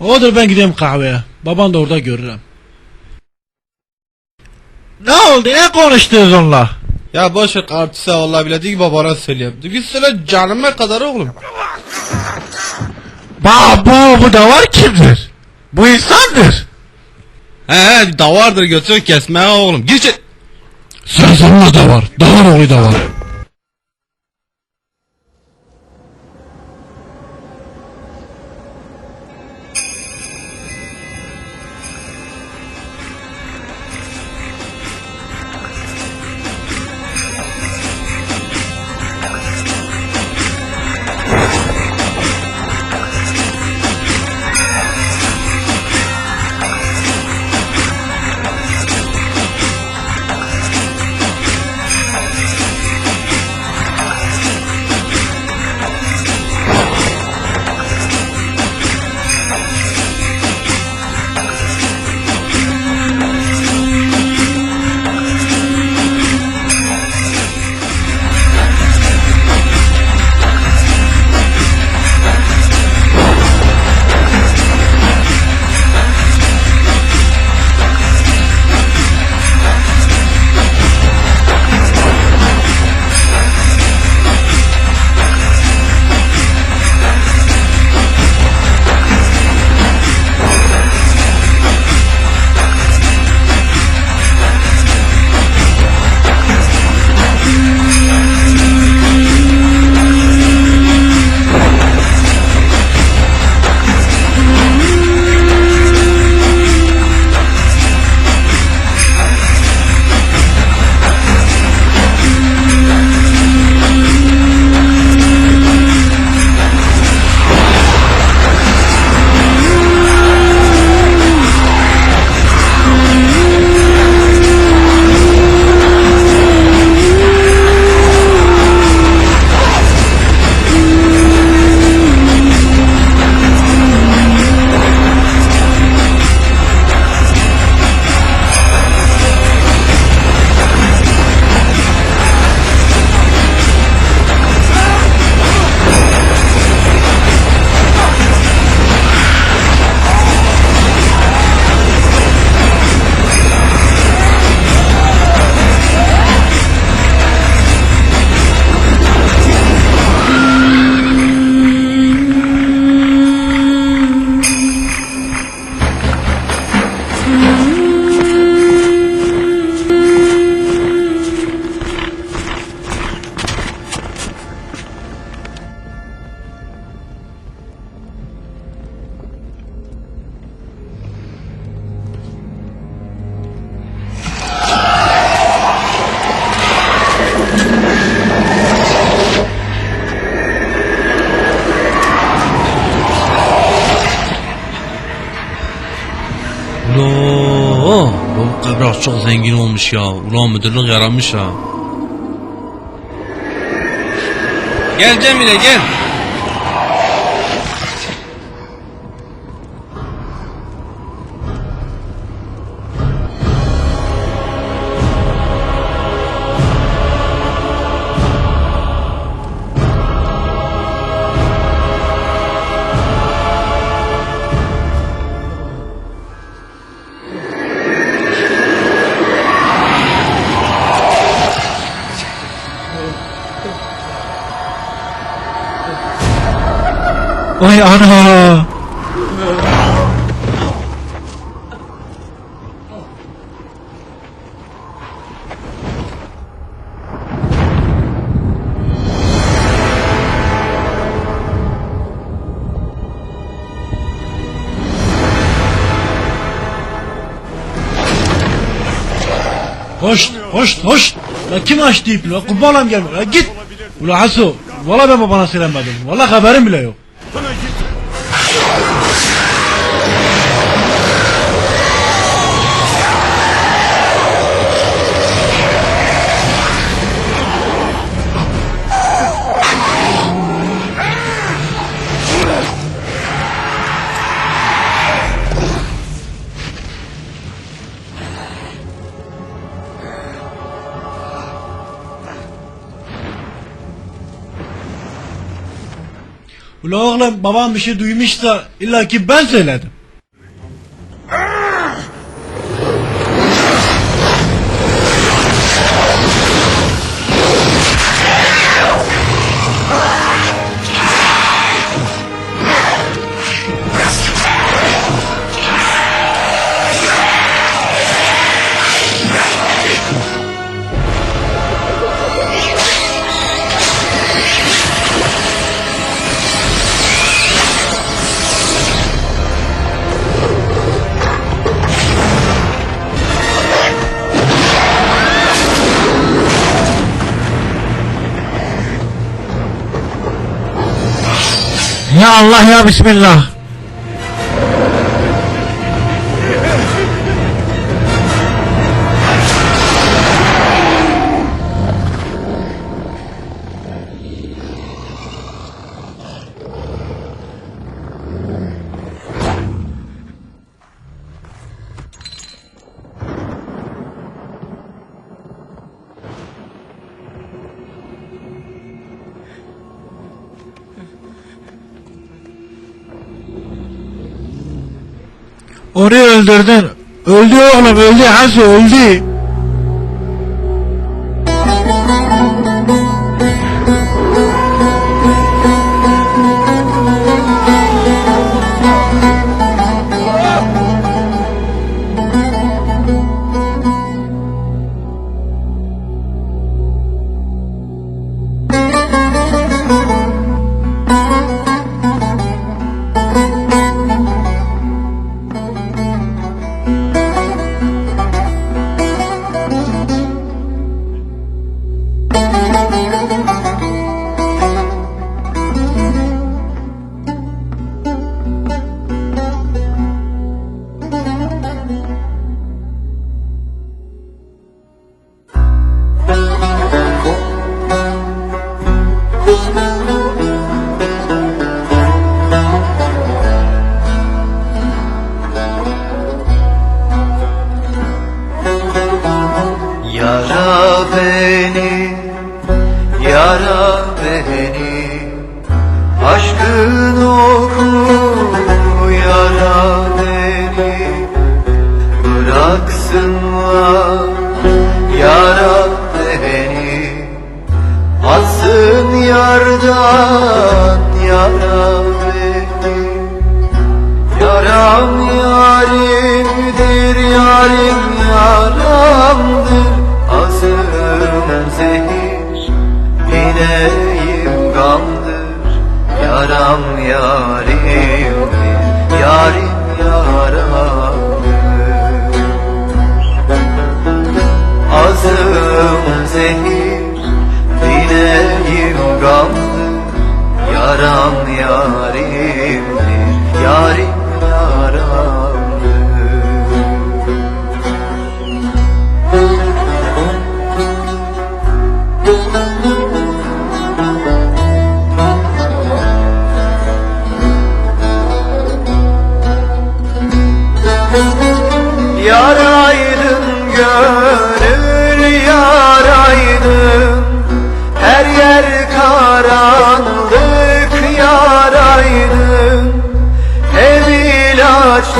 Odur ben gideyim kahveye. Baban da orada görürüm. Ne oldu? Ne konuştunuz onunla? Ya boş ver artiste vallahi bile değil ki babana söyleyeyim. Git söyle canıma kadar oğlum. Ba bu, bu da var kimdir? Bu insandır. He he davardır götür kesmeye oğlum. Gir içeri. Sözümüz da var. Dağın oğlu da var. Çok zengin olmuş ya. Ulan müdürlük yaramış ha. Gel Cemile gel. وي أنا. هشت هشت هشت. لا كيما هشت ديبلو قبالة قالوا لا قلت ولا عسو. والله ما بنصير ابدا والله خبرهم لا يو Let's. Ula oğlum babam bir şey duymuşsa illa ki ben söyledim. Ya Allah ya Bismillah. Orayı öldürdün. Öldü oğlum öldü Hasu öldü. Bineğim gamdır Yaram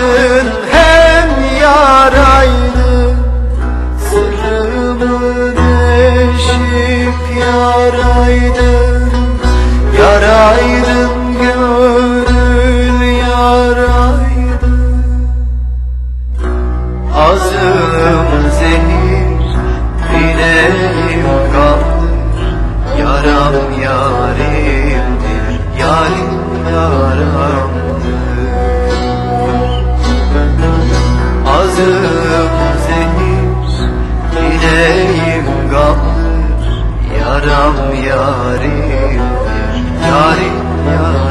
aydın hem yar aydın Sırrımı deşip yar aydın Yar aydın gönül yar aydın Ağzım zehir bilelim canım yarim Yarim yarim.